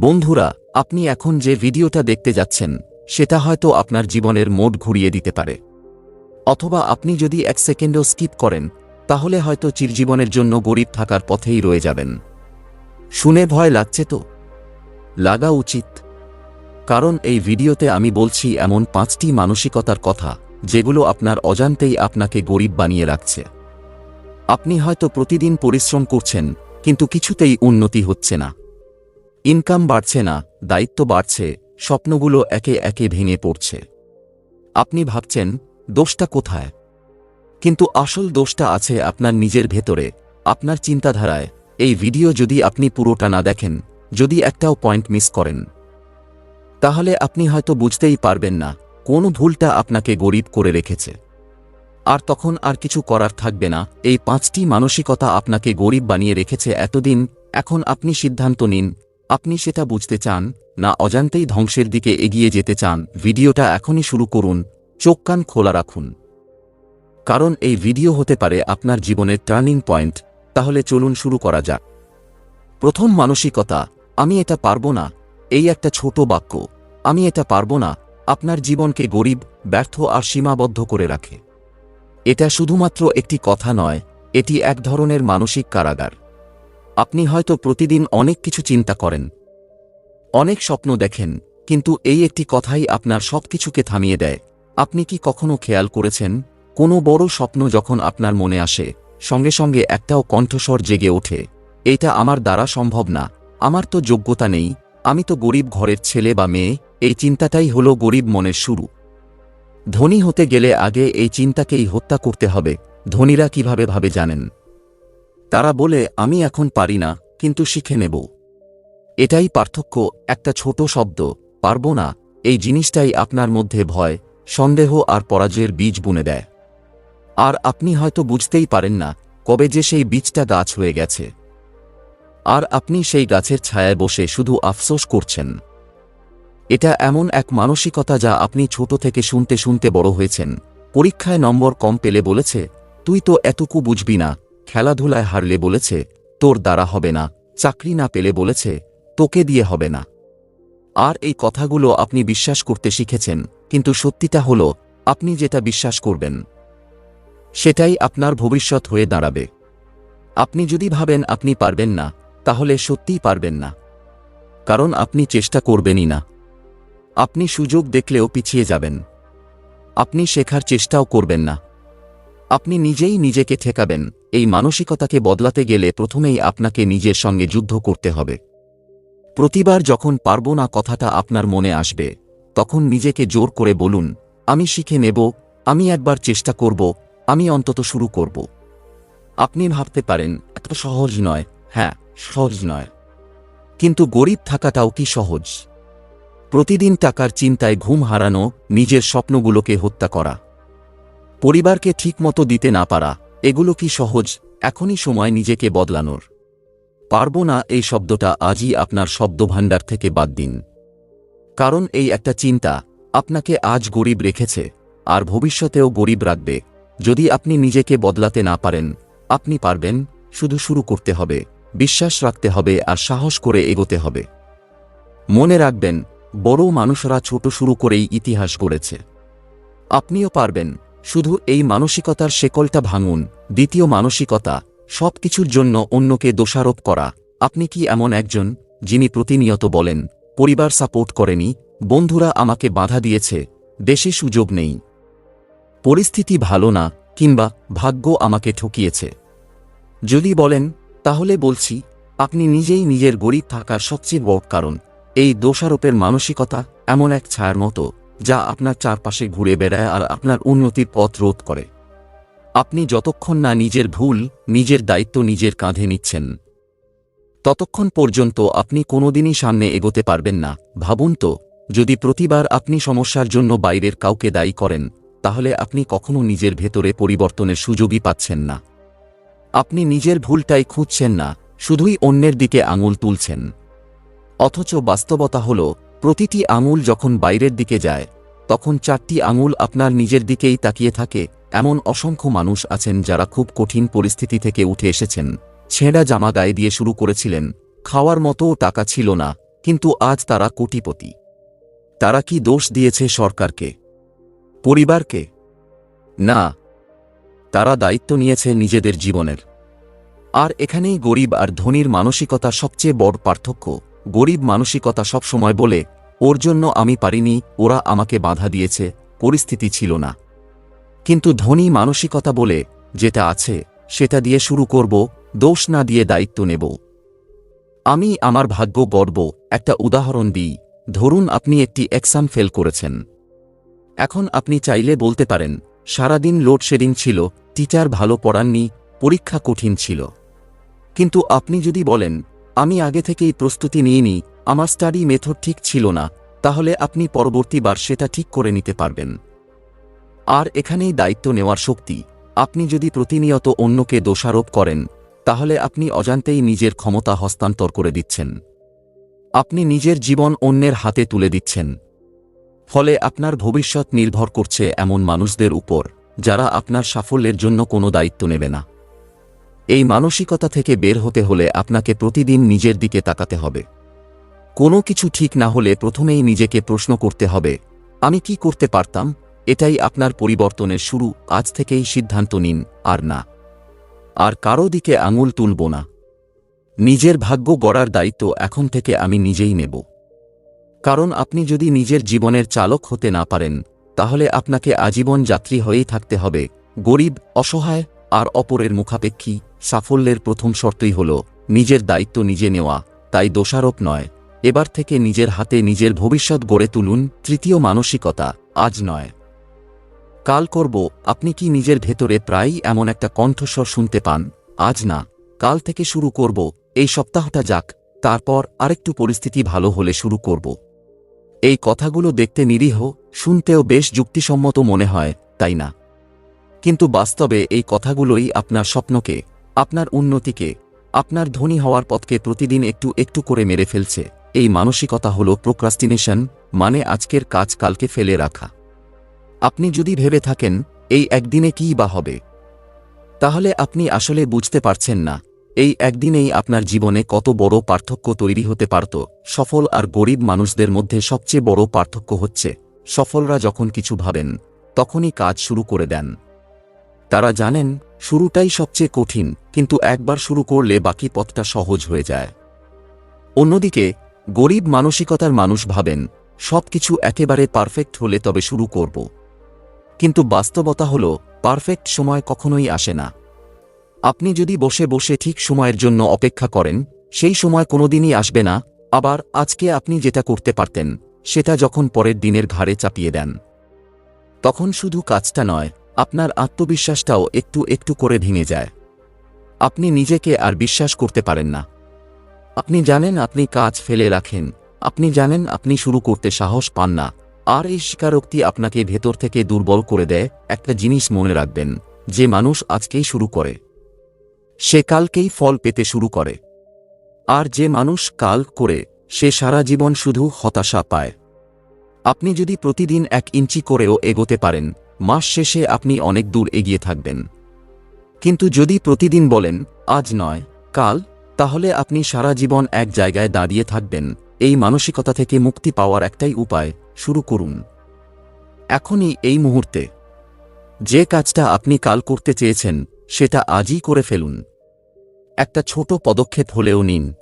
বন্ধুরা, আপনি এখন যে ভিডিওটা দেখতে যাচ্ছেন, সেটা হয়তো আপনার জীবনের মোড ঘুরিয়ে দিতে পারে। অথবা আপনি যদি এক সেকেন্ডও স্কিপ করেন, তাহলে হয়তো চিরজীবনের জন্য গরিব থাকার পথেই রয়ে যাবেন। শুনে ভয় লাগছে তো? লাগা উচিত। কারণ এই ভিডিওতে আমি বলছি এমন পাঁচটি মানসিকতার কথা, যেগুলো আপনার অজান্তেই আপনাকে গরিব বানিয়ে রাখছে। আপনি হয়তো প্রতিদিন পরিশ্রম করছেন, কিন্তু কিছুতেই উন্নতি হচ্ছে না। ইনকাম বাড়ছে না, দায়িত্ব বাড়ছে, স্বপ্নগুলো একে একে ভেঙে পড়ছে। আপনি ভাবছেন, দোষটা কোথায়? কিন্তু আসল দোষটা আছে আপনার নিজের ভেতরে, আপনার চিন্তাধারায়। এই ভিডিও যদি আপনি পুরোটা না দেখেন, যদি একটাও পয়েন্ট মিস করেন, তাহলে আপনি হয়তো বুঝতেই পারবেন না, কোন ভুলটা আপনাকে গরিব করে রেখেছে। আর তখন আর কিছু করার থাকবে না, এই পাঁচটি মানসিকতা আপনাকে গরিব বানিয়ে রেখেছে এতদিন, এখন আপনি সিদ্ধান্ত নিন আপনি সেটা বুঝতে চান, না অজান্তেই ধ্বংসের দিকে এগিয়ে যেতে চান, ভিডিওটা এখনই শুরু করুন, চোখ কান খোলা রাখুন। কারণ এই ভিডিও হতে পারে আপনার জীবনের টার্নিং পয়েন্ট, তাহলে চলুন শুরু করা যাক। প্রথম মানসিকতা, আমি এটা পারব না, এই একটা ছোট বাক্য, আমি এটা পারব না, আপনার জীবনকে গরিব, ব্যর্থ আর সীমাবদ্ধ করে রাখে। এটা শুধুমাত্র একটি কথা নয়, এটি এক ধরনের মানসিক কারাগার। আপনি হয়তো প্রতিদিন অনেক কিছু চিন্তা করেন। অনেক স্বপ্ন দেখেন, কিন্তু এই একটি কথাই আপনার সবকিছুকে থামিয়ে দেয়। আপনি কি কখনো খেয়াল করেছেন, কোনো বড় স্বপ্ন যখন আপনার মনে আসে, সঙ্গে সঙ্গে একটাও কণ্ঠস্বর জেগে ওঠে, এটা আমার দ্বারা সম্ভব না, আমার তো যোগ্যতা নেই, আমি তো গরিব ঘরের ছেলে বা মেয়ে, এই চিন্তাটাই হলো গরিব মনের শুরু। ধনী হতে গেলে আগে এই চিন্তাকেই হত্যা করতে হবে, ধনীরা কীভাবে ভাবে জানেন? তারা বলে, আমি এখন পারি না, কিন্তু শিখে নেব। এটাই পার্থক্য, একটা ছোট শব্দ। পারব না, এই জিনিসটাই আপনার মধ্যে ভয়, সন্দেহ আর পরাজয়ের বীজ বুনে দেয়। আর আপনি হয়তো বুঝতেই পারেন না, কবে যে সেই বীজটা গাছ হয়ে গেছে। আর আপনি সেই গাছের ছায়ায় বসে শুধু আফসোস করছেন। এটা এমন এক মানসিকতা যা আপনি ছোট থেকে শুনতে শুনতে বড় হয়েছেন। পরীক্ষায় নম্বর কম পেলে বলেছে, তুই তো এতকু বুঝবি না। খেলাধুলায় হারলে বলেছে, তোর দ্বারা হবে না, চাকরি না পেলে বলেছে, তোকে দিয়ে হবে না। আর এই কথাগুলো আপনি বিশ্বাস করতে শিখেছেন, কিন্তু সত্যিটা হল, আপনি যেটা বিশ্বাস করবেন, সেটাই আপনার ভবিষ্যৎ হয়ে দাঁড়াবে। আপনি যদি ভাবেন আপনি পারবেন না, তাহলে সত্যিই পারবেন না। কারণ আপনি চেষ্টা করবেনই না। আপনি সুযোগ দেখলেও পিছিয়ে যাবেন। আপনি শেখার চেষ্টাও করবেন না। আপনি নিজেই নিজেকে ঠেকাবেন। এই মানসিকতাকে বদলাতে গেলে প্রথমেই আপনাকে নিজের সঙ্গে যুদ্ধ করতে হবে। প্রতিবার যখন পারব না কথাটা আপনার মনে আসবে, তখন নিজেকে জোর করে বলুন, আমি শিখে নেব, আমি একবার চেষ্টা করব, আমি অন্তত শুরু করব। আপনি ভাবতে পারেন, এত সহজ নয়। হ্যাঁ সহজ নয়। কিন্তু গরিব থাকাটাও কি সহজ? প্রতিদিন টাকার চিন্তায় ঘুম হারানো, নিজের স্বপ্নগুলোকে হত্যা করা। পরিবারকে ঠিকমতো দিতে না পারা, এগুলো কি সহজ? এখনই সময় নিজেকে বদলানোর। পারব না এই শব্দটা, আজই আপনার শব্দভাণ্ডার থেকে বাদ দিন। কারণ এই একটা চিন্তা, আপনাকে আজ গরিব রেখেছে, আর ভবিষ্যতেও গরিব রাখবে। যদি আপনি নিজেকে বদলাতে না পারেন, আপনি পারবেন, শুধু শুরু করতে হবে, বিশ্বাস রাখতে হবে, আর সাহস করে এগোতে হবে। মনে রাখবেন, বড় মানুষরা ছোট শুরু করেই ইতিহাস গড়েছে। আপনিও পারবেন শুধু এই মানসিকতার শেকলটা ভাঙুন। দ্বিতীয় মানসিকতা সব কিছুর জন্য অন্যকে দোষারোপ করা। আপনি কি এমন একজন, যিনি প্রতিনিয়ত বলেন, পরিবার সাপোর্ট করেনি, বন্ধুরা আমাকে বাধা দিয়েছে, দেশে সুযোগ নেই। পরিস্থিতি ভালো না, কিংবা ভাগ্য আমাকে ঠকিয়েছে। যদি বলেন, তাহলে বলছি, আপনি নিজেই নিজের গরিব থাকার সবচেয়ে বড় কারণ। এই দোষারোপের মানসিকতা এমন এক ছায়ার মতো। যা আপনার চারপাশে ঘুরে বেড়ায় আর আপনার উন্নতির পথ রোধ করে। আপনি যতক্ষণ না নিজের ভুল, নিজের দায়িত্ব নিজের কাঁধে নিচ্ছেন, ততক্ষণ পর্যন্ত আপনি কোনোদিনই সামনে এগোতে পারবেন না। ভাবুন তো, যদি প্রতিবার আপনি সমস্যার জন্য বাইরের কাউকে দায়ী করেন, তাহলে আপনি কখনো নিজের ভেতরে পরিবর্তনের সুযোগই পাচ্ছেন না। আপনি নিজের ভুলটাই খুঁজছেন না, শুধুই অন্যের দিকে আঙুল তুলছেন। অথচ বাস্তবতা হল প্রতিটি আঙুল যখন বাইরের দিকে যায়, তখন চারটি আঙুল আপনার নিজের দিকেই তাকিয়ে থাকে, এমন অসংখ্য মানুষ আছেন যারা খুব কঠিন পরিস্থিতি থেকে উঠে এসেছেন। ছেঁড়া জামা গায়ে দিয়ে শুরু করেছিলেন, খাওয়ার মতোও টাকা ছিল না, কিন্তু আজ তারা কোটিপতি। তারা কি দোষ দিয়েছে সরকারকে? পরিবারকে? না। তারা দায়িত্ব নিয়েছে নিজেদের জীবনের। আর এখানেই গরিব আর ধনীর মানসিকতা সবচেয়ে বড় পার্থক্য। গরিব মানসিকতা সবসময় বলে, ওর জন্য আমি পারিনি, ওরা আমাকে বাধা দিয়েছে, পরিস্থিতি ছিল না। কিন্তু ধনী মানসিকতা বলে, যেটা আছে, সেটা দিয়ে শুরু করব, দোষ না দিয়ে দায়িত্ব নেব। আমি আমার ভাগ্য গর্ব একটা উদাহরণ দিই, ধরুন আপনি একটি এক্সাম ফেল করেছেন। এখন আপনি চাইলে বলতে পারেন, সারাদিন লোডশেডিং ছিল, টিচার ভালো পড়াননি, পরীক্ষা কঠিন ছিল। কিন্তু আপনি যদি বলেন আমি আগে থেকেই প্রস্তুতি নিইনি, আমার স্টাডি মেথড ঠিক ছিল না, তাহলে আপনি পরবর্তীবার সেটা ঠিক করে নিতে পারবেন। আর এখানেই দায়িত্ব নেওয়ার শক্তি, আপনি যদি প্রতিনিয়ত অন্যকে দোষারোপ করেন, তাহলে আপনি অজান্তেই নিজের ক্ষমতা হস্তান্তর করে দিচ্ছেন। আপনি নিজের জীবন অন্যের হাতে তুলে দিচ্ছেন। ফলে আপনার ভবিষ্যৎ নির্ভর করছে এমন মানুষদের উপর, যারা আপনার সাফল্যের জন্য কোনো দায়িত্ব নেবে না। এই মানসিকতা থেকে বের হতে হলে আপনাকে প্রতিদিন নিজের দিকে তাকাতে হবে। কোনো কিছু ঠিক না হলে প্রথমেই নিজেকে প্রশ্ন করতে হবে, আমি কি করতে পারতাম? এটাই আপনার পরিবর্তনের শুরু, আজ থেকেই সিদ্ধান্ত নিন, আর না। আর কারও দিকে আঙুল তুলব না। নিজের ভাগ্য গড়ার দায়িত্ব এখন থেকে আমি নিজেই নেব। কারণ আপনি যদি নিজের জীবনের চালক হতে না পারেন, তাহলে আপনাকে আজীবন যাত্রী হয়েই থাকতে হবে, গরিব, অসহায়, আর অপরের মুখাপেক্ষী। সাফল্যের প্রথম শর্তই হল, নিজের দায়িত্ব নিজে নেওয়া, তাই দোষারোপ নয়। এবার থেকে নিজের হাতে নিজের ভবিষ্যৎ গড়ে তুলুন, তৃতীয় মানসিকতা, আজ নয়। কাল করব, আপনি কি নিজের ভেতরে প্রায়ই এমন একটা কণ্ঠস্বর শুনতে পান? আজ না, কাল থেকে শুরু করব, এই সপ্তাহটা যাক, তারপর আরেকটু পরিস্থিতি ভালো হলে শুরু করব। এই কথাগুলো দেখতে নিরীহ, শুনতেও বেশ যুক্তিসম্মত মনে হয়, তাই না? কিন্তু বাস্তবে এই কথাগুলোই আপনার স্বপ্নকে আপনার উন্নতিকে, আপনার ধনী হওয়ার পথকে প্রতিদিন একটু একটু করে মেরে ফেলছে। এই মানসিকতা হল প্রোক্রাস্টিনেশন মানে আজকের কাজ কালকে ফেলে রাখা। আপনি যদি ভেবে থাকেন, এই একদিনে কী বা হবে? তাহলে আপনি আসলে বুঝতে পারছেন না, এই একদিনেই আপনার জীবনে কত বড় পার্থক্য তৈরি হতে পারত, সফল আর গরিব মানুষদের মধ্যে সবচেয়ে বড় পার্থক্য হচ্ছে, সফলরা যখন কিছু ভাবেন, তখনই কাজ শুরু করে দেন। তারা জানেন শুরুটাই সবচেয়ে কঠিন, কিন্তু একবার শুরু করলে বাকি পথটা সহজ হয়ে যায়। অন্যদিকে, গরিব মানসিকতার মানুষ ভাবেন, সবকিছু একেবারে পারফেক্ট হলে তবে শুরু করব। কিন্তু বাস্তবতা হল, পারফেক্ট সময় কখনোই আসে না। আপনি যদি বসে বসে ঠিক সময়ের জন্য অপেক্ষা করেন, সেই সময় কোনোদিনই আসবে না, আবার আজকে আপনি যেটা করতে পারতেন, সেটা যখন পরের দিনের ঘাড়ে চাপিয়ে দেন। তখন শুধু কাজটা নয় আপনার আত্মবিশ্বাসটাও একটু একটু করে ভেঙে যায়। আপনি নিজেকে আর বিশ্বাস করতে পারেন না। আপনি জানেন আপনি কাজ ফেলে রাখেন। আপনি জানেন আপনি শুরু করতে সাহস পান না। আর এই স্বীকারোক্তি আপনাকে ভেতর থেকে দুর্বল করে দেয়, একটা জিনিস মনে রাখবেন, যে মানুষ আজকেই শুরু করে। সে কালকেই ফল পেতে শুরু করে। আর যে মানুষ কাল করে, সে সারা জীবন শুধু হতাশা পায়। আপনি যদি প্রতিদিন এক ইঞ্চি করেও এগোতে পারেন মাস শেষে আপনি অনেক দূর এগিয়ে থাকবেন। কিন্তু যদি প্রতিদিন বলেন, আজ নয়, কাল, তাহলে আপনি সারা জীবন এক জায়গায় দাঁড়িয়ে থাকবেন। এই মানসিকতা থেকে মুক্তি পাওয়ার একটাই উপায়, শুরু করুন। এখনই এই মুহূর্তে। যে কাজটা আপনি কাল করতে চেয়েছেন, সেটা আজই করে ফেলুন। একটা ছোট পদক্ষেপ হলেও নিন।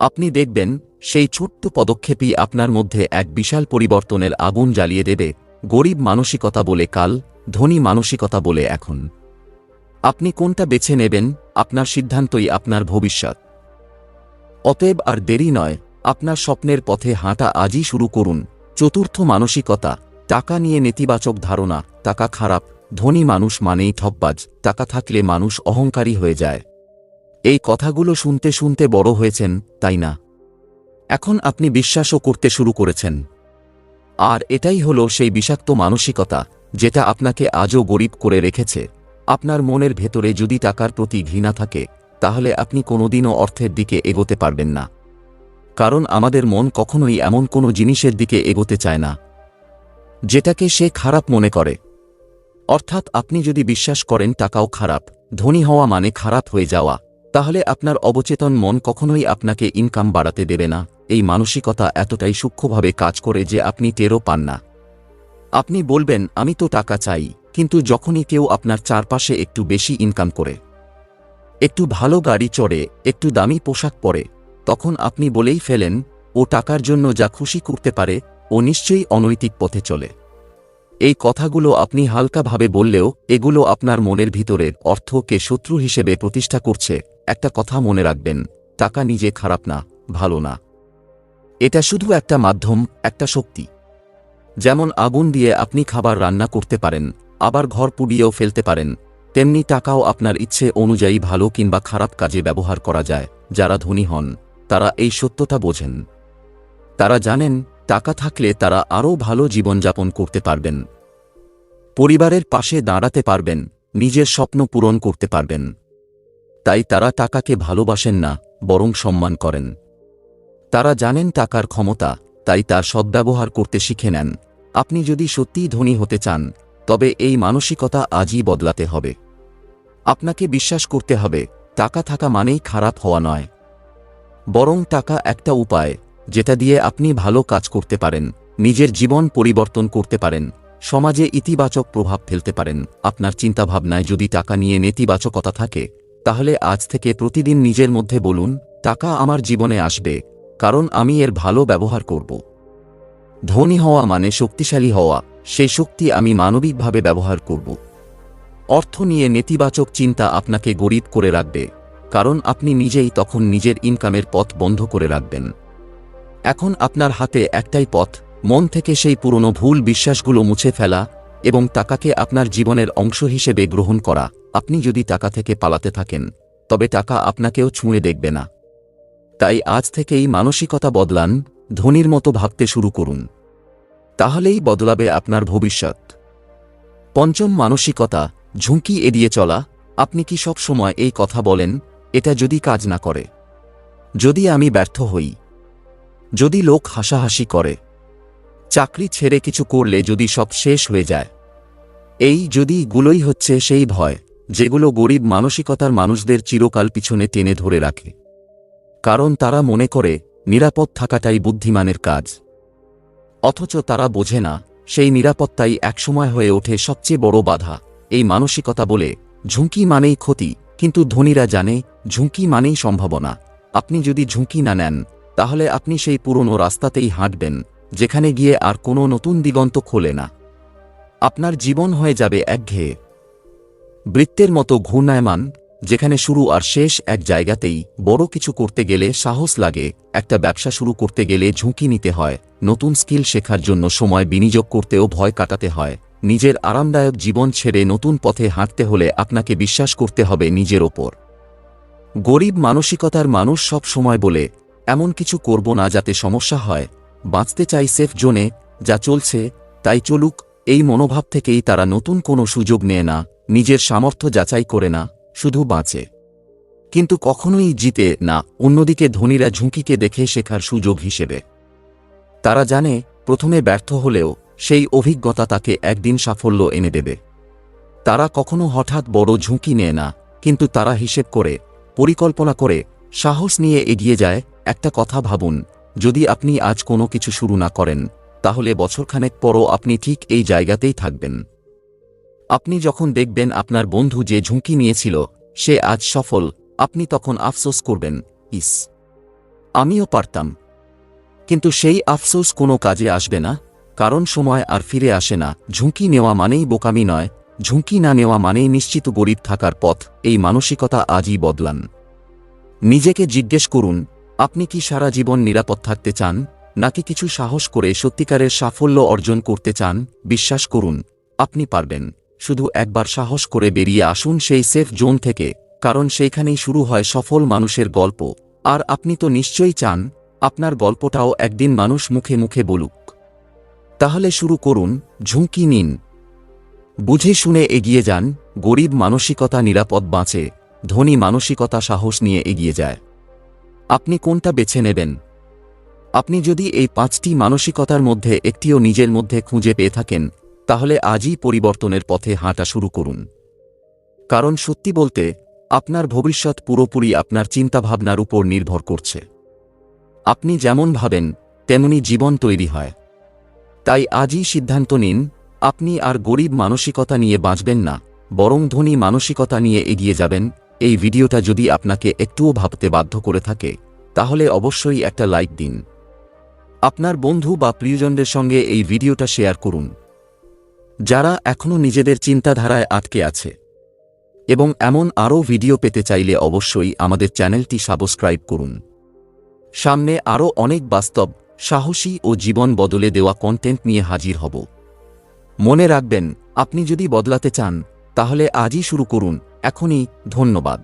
আপনি দেখবেন, সেই ছোট্ট পদক্ষেপই আপনার মধ্যে এক বিশাল পরিবর্তনের আগুন জ্বালিয়ে দেবে। গরিব মানসিকতা বলে কাল, ধনী মানসিকতা বলে এখন। আপনি কোনটা বেছে নেবেন, আপনার সিদ্ধান্তই আপনার ভবিষ্যৎ। অতএব আর দেরি নয়, আপনার স্বপ্নের পথে হাঁটা আজই শুরু করুন। চতুর্থ মানসিকতা, টাকা নিয়ে নেতিবাচক ধারণা, টাকা খারাপ, ধনী মানুষ মানেই ঠকবাজ, টাকা থাকলে মানুষ অহংকারী হয়ে যায়। এই কথাগুলো শুনতে শুনতে বড় হয়েছেন, তাই না? এখন আপনি বিশ্বাসও করতে শুরু করেছেন। আর এটাই হল সেই বিষাক্ত মানসিকতা, যেটা আপনাকে আজও গরিব করে রেখেছে। আপনার মনের ভেতরে যদি টাকার প্রতি ঘৃণা থাকে, তাহলে আপনি কোনোদিনও অর্থের দিকে এগোতে পারবেন না। কারণ আমাদের মন কখনোই এমন কোনো জিনিসের দিকে এগোতে চায় না, যেটাকে সে খারাপ মনে করে। অর্থাৎ আপনি যদি বিশ্বাস করেন টাকাও খারাপ, ধনী হওয়া মানে খারাপ হয়ে যাওয়া, তাহলে আপনার অবচেতন মন কখনোই আপনাকে ইনকাম বাড়াতে দেবে না। এই মানসিকতা এতটাই সূক্ষ্মভাবে কাজ করে যে আপনি টেরও পান না। আপনি বলবেন, আমি তো টাকা চাই, কিন্তু যখনই কেউ আপনার চারপাশে একটু বেশি ইনকাম করে, একটু ভালো গাড়ি চড়ে, একটু দামি পোশাক পরে, তখন আপনি বলেই ফেলেন, ও টাকার জন্য যা খুশি করতে পারে, ও নিশ্চয়ই অনৈতিক পথে চলে। এই কথাগুলো আপনি হালকাভাবে বললেও, এগুলো আপনার মনের ভিতরের অর্থকে শত্রু হিসেবে প্রতিষ্ঠা করছে। একটা কথা মনে রাখবেন, টাকা নিজে খারাপ না, ভালো না। এটা শুধু একটা মাধ্যম, একটা শক্তি। যেমন আগুন দিয়ে আপনি খাবার রান্না করতে পারেন, আবার ঘর পুড়িয়েও ফেলতে পারেন, তেমনি টাকাও আপনার ইচ্ছে অনুযায়ী ভালো কিংবা খারাপ কাজে ব্যবহার করা যায়, যারা ধনী হন, তারা এই সত্যতা বোঝেন। তারা জানেন, টাকা থাকলে তারা আরও ভালো জীবনযাপন করতে পারবেন। পরিবারের পাশে দাঁড়াতে পারবেন, নিজের স্বপ্ন পূরণ করতে পারবেন। তাই তারা টাকাকে ভালোবাসেন না, বরং সম্মান করেন। তারা জানেন টাকার ক্ষমতা, তাই তার সদ্ব্যবহার করতে শিখে নেন। আপনি যদি সত্যিই ধনী হতে চান, তবে এই মানসিকতা আজই বদলাতে হবে। আপনাকে বিশ্বাস করতে হবে, টাকা থাকা মানেই খারাপ হওয়া নয়। বরং টাকা একটা উপায়, যেটা দিয়ে আপনি ভালো কাজ করতে পারেন, নিজের জীবন পরিবর্তন করতে পারেন, সমাজে ইতিবাচক প্রভাব ফেলতে পারেন। আপনার চিন্তাভাবনায় যদি টাকা নিয়ে নেতিবাচকতা থাকে, তাহলে আজ থেকে প্রতিদিন নিজের মধ্যে বলুন, টাকা আমার জীবনে আসবে। কারণ আমি এর ভালো ব্যবহার করব। ধনী হওয়া মানে শক্তিশালী হওয়া সেই শক্তি আমি মানবিকভাবে ব্যবহার করব। অর্থ নিয়ে নেতিবাচক চিন্তা আপনাকে গরিব করে রাখবে, কারণ আপনি নিজেই তখন নিজের ইনকামের পথ বন্ধ করে রাখবেন। এখন আপনার হাতে একটাই পথ, মন থেকে সেই পুরনো ভুল বিশ্বাসগুলো মুছে ফেলা এবং টাকাকে আপনার জীবনের অংশ হিসেবে গ্রহণ করা। আপনি যদি টাকা থেকে পালাতে থাকেন, তবে টাকা আপনাকেও ছুঁয়ে দেখবে না। তাই আজ থেকেই মানসিকতা বদলান, ধনির মতো ভাবতে শুরু করুন। তাহলেই বদলাবে আপনার ভবিষ্যৎ। পঞ্চম মানসিকতা, ঝুঁকি এড়িয়ে চলা। আপনি কি সব সময় এই কথা বলেন? এটা যদি কাজ না করে। যদি আমি ব্যর্থ হই। যদি লোক হাসাহাসি করে। চাকরি ছেড়ে কিছু করলে যদি সব শেষ হয়ে যায়। এই যদি গুলোই হচ্ছে সেই ভয়, যেগুলো গরিব মানসিকতার মানুষদের চিরকাল পিছনে টেনে ধরে রাখে। কারণ তারা মনে করে, নিরাপদ থাকাটাই বুদ্ধিমানের কাজ। অথচ তারা বোঝে না, সেই নিরাপত্তাই একসময় হয়ে ওঠে সবচেয়ে বড় বাধা। এই মানসিকতা বলে, ঝুঁকি মানেই ক্ষতি, কিন্তু ধনীরা জানে, ঝুঁকি মানেই সম্ভাবনা। আপনি যদি ঝুঁকি না নেন, তাহলে আপনি সেই পুরনো রাস্তাতেই হাঁটবেন, যেখানে গিয়ে আর কোনো নতুন দিগন্ত খোলে না। আপনার জীবন হয়ে যাবে একঘেয়ে। বৃত্তের মতো ঘূর্ণায়মান যেখানে শুরু আর শেষ এক জায়গাতেই বড় কিছু করতে গেলে সাহস লাগে, একটা ব্যবসা শুরু করতে গেলে ঝুঁকি নিতে হয়, নতুন স্কিল শেখার জন্য সময় বিনিয়োগ করতেও ভয় কাটাতে হয়। নিজের আরামদায়ক জীবন ছেড়ে নতুন পথে হাঁটতে হলে আপনাকে বিশ্বাস করতে হবে নিজের ওপর। গরিব মানসিকতার মানুষ সব সময় বলে, এমন কিছু করব না যাতে সমস্যা হয়। বাঁচতে চাই সেফ জোনে যা চলছে, তাই চলুক। এই মনোভাব থেকেই তারা নতুন কোনো সুযোগ নেয় না, নিজের সামর্থ্য যাচাই করে না। শুধু বাঁচে। কিন্তু কখনোই জিতে না, অন্যদিকে ধনীরা ঝুঁকিকে দেখে শেখার সুযোগ হিসেবে। তারা জানে, প্রথমে ব্যর্থ হলেও সেই অভিজ্ঞতা তাকে একদিন সাফল্য এনে দেবে। তারা কখনো হঠাৎ বড় ঝুঁকি নেয় না, কিন্তু তারা হিসেব করে, পরিকল্পনা করে, সাহস নিয়ে এগিয়ে যায়, একটা কথা ভাবুন, যদি আপনি আজ কোনো কিছু শুরু না করেন, তাহলে বছরখানেক পরও আপনি ঠিক এই জায়গাতেই থাকবেন। আপনি যখন দেখবেন আপনার বন্ধু যে ঝুঁকি নিয়েছিল, সে আজ সফল, আপনি তখন আফসোস করবেন, ইস, আমিও পারতাম। কিন্তু সেই আফসোস কোনো কাজে আসবে না, কারণ সময় আর ফিরে আসে না। ঝুঁকি নেওয়া মানেই বোকামি নয়, ঝুঁকি না নেওয়া মানেই নিশ্চিত গরিব থাকার পথ, এই মানসিকতা আজই বদলান। নিজেকে জিজ্ঞেস করুন, আপনি কি সারা জীবন নিরাপদ থাকতে চান, নাকি কিছু সাহস করে সত্যিকারের সাফল্য অর্জন করতে চান? বিশ্বাস করুন, আপনি পারবেন। শুধু একবার সাহস করে বেরিয়ে আসুন সেই সেফ জোন থেকে, কারণ সেইখানেই শুরু হয় সফল মানুষের গল্প। আর আপনি তো নিশ্চয়ই চান, আপনার গল্পটাও একদিন মানুষ মুখে মুখে বলুক। তাহলে শুরু করুন, ঝুঁকি নিন। বুঝে শুনে এগিয়ে যান, গরিব মানসিকতা নিরাপদ বাঁচে, ধনী মানসিকতা সাহস নিয়ে এগিয়ে যায়। আপনি কোনটা বেছে নেবেন? আপনি যদি এই পাঁচটি মানসিকতার মধ্যে একটিও নিজের মধ্যে খুঁজে পেয়ে থাকেন তাহলে আজই পরিবর্তনের পথে হাঁটা শুরু করুন। কারণ সত্যি বলতে, আপনার ভবিষ্যৎ পুরোপুরি আপনার চিন্তাভাবনার উপর নির্ভর করছে। আপনি যেমন ভাবেন, তেমনি জীবন তৈরি হয়। তাই আজই সিদ্ধান্ত নিন, আপনি আর গরিব মানসিকতা নিয়ে বাঁচবেন না, বরং ধনী মানসিকতা নিয়ে এগিয়ে যাবেন। এই ভিডিওটা যদি আপনাকে একটুও ভাবতে বাধ্য করে থাকে, তাহলে অবশ্যই একটা লাইক দিন। আপনার বন্ধু বা প্রিয়জনদের সঙ্গে এই ভিডিওটা শেয়ার করুন। যারা এখনও নিজেদের চিন্তাধারায় আটকে আছে। এবং এমন আরও ভিডিও পেতে চাইলে অবশ্যই আমাদের চ্যানেলটি সাবস্ক্রাইব করুন। সামনে আরও অনেক বাস্তব, সাহসী ও জীবন বদলে দেওয়া কন্টেন্ট নিয়ে হাজির হব। মনে রাখবেন, আপনি যদি বদলাতে চান, তাহলে আজই শুরু করুন। এখনই ধন্যবাদ।